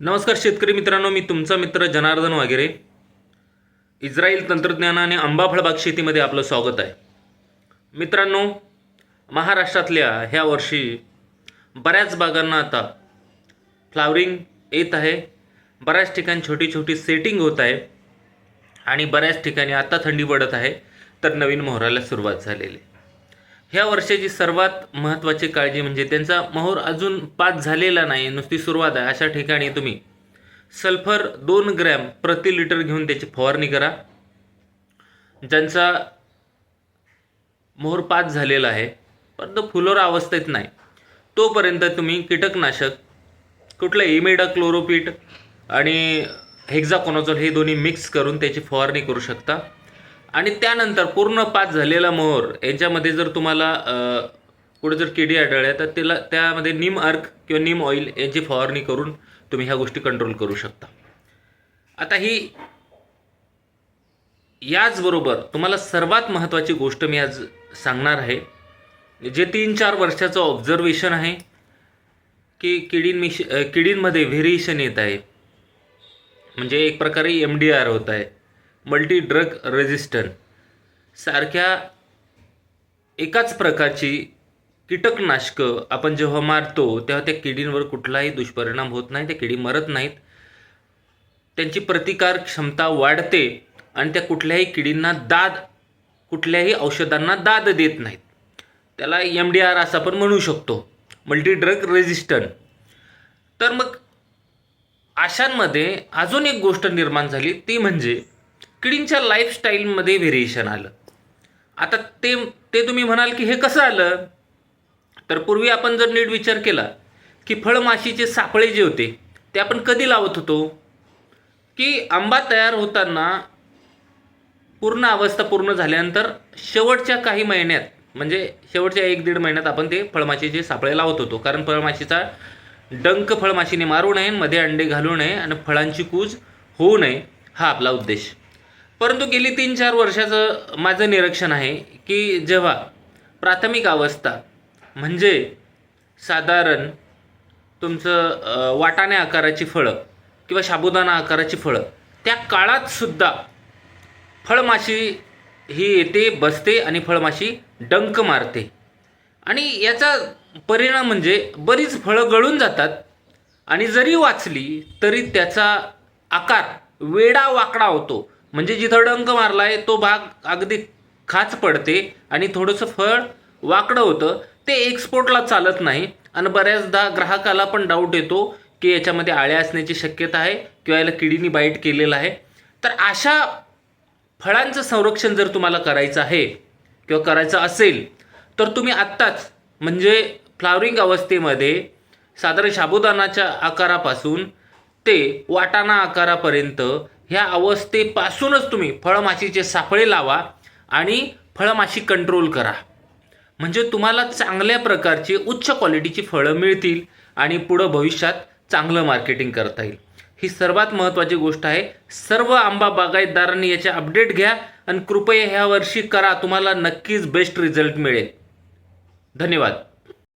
नमस्कार शेतकरी मित्रांनो मी तुमचा मित्र जनार्दन वगैरे इस्रायल तंत्रज्ञान आणि आंबा फळबाग शेतीमध्ये आपलं स्वागत आहे. मित्रांनो महाराष्ट्रातल्या ह्या वर्षी बऱ्याच बागांना आता फ्लावरिंग येत आहे. बऱ्याच ठिकाणी छोटी छोटी सेटिंग होत आहे. आणि बऱ्याच ठिकाणी आता थंडी पडत आहे. तर नवीन मोहराला सुरुवात झालेली ह्या वर्षाची सर्वात महत्त्वाची काळजी म्हणजे त्यांचा मोहर अजून पाच झालेला नाही नुसती सुरुवात आहे. अशा ठिकाणी तुम्ही सल्फर दोन ग्रॅम प्रति लिटर घेऊन त्याची फवारणी करा. ज्यांचा मोहर पाच झालेला आहे परंतु फुलोरा अवस्थेत नाही. तोपर्यंत तुम्ही कीटकनाशक कुठलं इमेडा क्लोरोपीट आणि हेक्झाकोनोझोल हे दोन्ही मिक्स करून त्याची फवारणी करू शकता. आणि त्यानंतर पूर्ण पाच झालेला मोहर यांच्यामध्ये जर तुम्हाला पुढे कुठे जर किडी आढळल्या तर त्याला त्यामध्ये निम अर्क किंवा निम ऑइल यांची फवारणी करून तुम्ही ह्या गोष्टी कंट्रोल करू शकता. आता ही याचबरोबर तुम्हाला सर्वात महत्त्वाची गोष्ट मी आज सांगणार आहे जे तीन चार वर्षाचं ऑब्झर्वेशन आहे की किडींमिश किडींमध्ये व्हेरिएशन येत आहे. म्हणजे एक प्रकारे एम डी आर होत आहे. मल्टी ड्रग रेझिस्टंट सारख्या एकाच प्रकारची कीटकनाशकं आपण जेव्हा मारतो तेव्हा त्या किडींवर कुठलाही दुष्परिणाम होत नाही त्या किडी मरत नाहीत. त्यांची प्रतिकार क्षमता वाढते आणि त्या कुठल्याही किडींना दाद कुठल्याही औषधांना दाद देत नाहीत. त्याला एम डी आर असं आपण म्हणू शकतो. मल्टी ड्रग रेजिस्टंट तर मग अशांमध्ये अजून एक गोष्ट निर्माण झाली ती म्हणजे किडींच्या लाईफस्टाईलमध्ये व्हेरिएशन आलं. आता ते ते तुम्ही म्हणाल की हे कसं आलं? तर पूर्वी आपण जर नीट विचार केला की फळमाशीचे सापळे जे होते ते आपण कधी लावत होतो? की आंबा तयार होताना पूर्ण अवस्था पूर्ण झाल्यानंतर शेवटच्या काही महिन्यात म्हणजे शेवटच्या एक दीड महिन्यात आपण ते फळमाशीचे सापळे लावत होतो. कारण फळमाशीचा डंक फळमाशीने मारू नये मध्ये अंडे घालू नये आणि फळांची कूज होऊ नये हा आपला उद्देश. परंतु गेली तीन चार वर्षाचं माझं निरीक्षण आहे की जेव्हा प्राथमिक अवस्था म्हणजे साधारण तुमचं वाटाण्या वाटाणे आकाराची फळं किंवा साबुदाणा आकाराची फळं त्या काळात सुद्धा फळमाशी ही येते बसते आणि फळमाशी डंक मारते. आणि याचा परिणाम म्हणजे बरीच फळं गळून जातात आणि जरी वाचली तरी त्याचा आकार वेडा वाकडा होतो. म्हणजे जिथं डंक मारलाय तो भाग अगदी खाच पडते आणि थोडंसं फळ वाकडं होतं. ते एक्सपोर्टला चालत नाही. आणि बऱ्याचदा ग्राहकाला पण डाऊट येतो की याच्यामध्ये आळ्या असण्याची शक्यता आहे किंवा याला किडीनी बाईट केलेलं आहे. तर अशा फळांचं संरक्षण जर तुम्हाला करायचं आहे किंवा करायचं असेल तर तुम्ही आत्ताच म्हणजे फ्लावरिंग अवस्थेमध्ये साधारण साबुदानाच्या आकारापासून ते वाटाणा आकारापर्यंत ह्या अवस्थेपासूनच तुम्ही फळमाशीचे सापळे लावा आणि फळमाशी कंट्रोल करा. म्हणजे तुम्हाला चांगल्या प्रकारची उच्च क्वालिटीची फळं मिळतील आणि पुढं भविष्यात चांगलं मार्केटिंग करता येईल. ही सर्वात महत्त्वाची गोष्ट आहे. सर्व आंबा बागायतदारांनी याचे अपडेट घ्या आणि कृपया ह्या वर्षी करा. तुम्हाला नक्कीच बेस्ट रिझल्ट मिळेल. धन्यवाद.